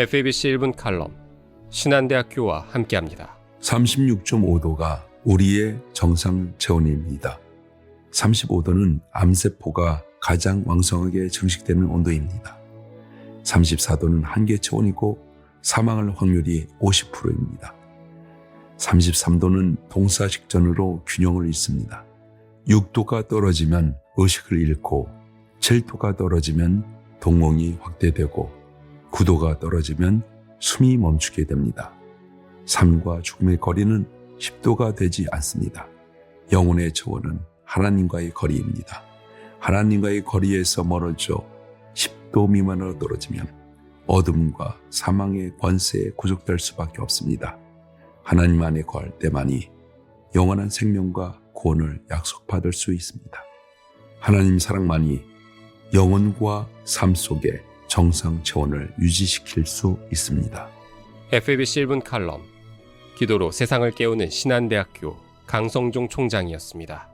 FABC 1분 칼럼 신한대학교와 함께합니다. 36.5도가 우리의 정상 체온입니다. 35도는 암세포가 가장 왕성하게 증식되는 온도입니다. 34도는 한계 체온이고 사망할 확률이 50%입니다. 33도는 동사식전으로 균형을 잃습니다. 6도가 떨어지면 의식을 잃고 7도가 떨어지면 동공이 확대되고 9도가 떨어지면 숨이 멈추게 됩니다. 삶과 죽음의 거리는 10도가 되지 않습니다. 영혼의 초원은 하나님과의 거리입니다. 하나님과의 거리에서 멀어져 10도 미만으로 떨어지면 어둠과 사망의 권세에 구속될 수밖에 없습니다. 하나님 안에 거할 때만이 영원한 생명과 구원을 약속받을 수 있습니다. 하나님 사랑만이 영혼과 삶 속에 정상 체온을 유지시킬 수 있습니다. FABC 1분 칼럼 기도로 세상을 깨우는 신한대학교 강성종 총장이었습니다.